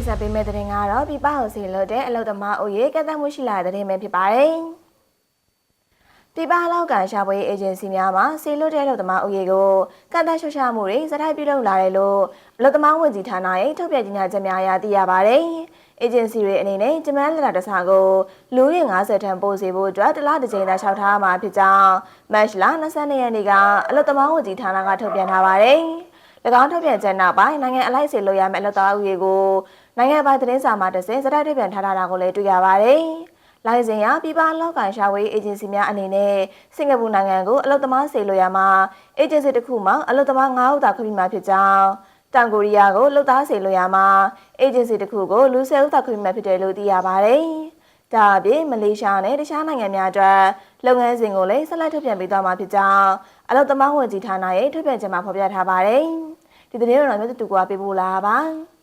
တင်ဆက်ပေးမယ့်တဲ့ရင်ကတော့ပြပအောင်စီလို့တဲ့အလုတ်သမားအုပ်ရေးကတ်သက်မှုရှိလာတဲ့တဲ့ရင်ပဲဖြစ်ပါတယ်။ပြပလောက်ကန်ရှာဖွေအေဂျင်စီများမှစီလို့တဲ့အလုတ်သမားအုပ်ရေးကိုကတ်သက်ရှုရှာမှုတွေစတိုက်ပြုလုပ်လာတယ်လို့အလုတ်သမားဝန်ကြီးဌာနရဲ့ထုတ်ပြန်ကြေညာချက်များအရသိရပါတယ်။ agency တွေအနေနဲ့ဂျမန်လက်တာတစားကိုလူရင်း90ထံပို့စီဖို့အတွက်တစ်လတစ်ကြိမ်သာလျှောက်ထားမှာဖြစ်ကြောင်းမတ်လ22ရက်နေ့ကအလုတ်သမားဝန်ကြီးဌာနကထုတ်ပြန်ထားပါတယ်။၎ င်းထုတ်ပြန်ချက်နောက်ပိုင်းနိုင်ငံအလိုက်စေလို့ရမယ့်အလုတ်သားဥယေကိုနိုင်ငံပိုင်သတင်းစာမှာတစင်စတိုက်ထုတ်ပြန်ထားတာကိုလည်းတွေ့ရပါတယ်။လိုင်စင်ရပြည်ပလောက်ကန်ရှာဝေးအေဂျင်စီများအနေနဲ့စင်ကာပူနိုင်ငံကိုအလုတ်သမားစေလို့ရမှာအေဂျင်စီတစ်ခုမှအလုတ်သမား9ဦးသာခွင့်ပြုမှာဖြစ်ကြောင်းတောင်ကိုရီးယားကိုလှုပ်သားစေလို့ရမှာအေဂျင်စီတစ်ခုကိုလူဆယ်ဦးသာခွင့်ပြုမှာဖြစ်တယ်လို့သိရပါတယ်။ ဒါအပြင်မလေးရှားနဲ့တခြားနိုင်ငံများအတွက်လုပ်ငန်းစဉ်ကိုလည်းဆက်လက်ထုတ်ပြန်ပေးသွားမှာဖြစ်ကြောင်းအလုတ်သမားဝန်ကြီးဌာနရဲ့ထုတ်ပြန်ချက်မှာဖော်ပြထားပါတယ်။ဒီသတင်းကိုတော့မျိုးတူကပေးပို့လာပါ။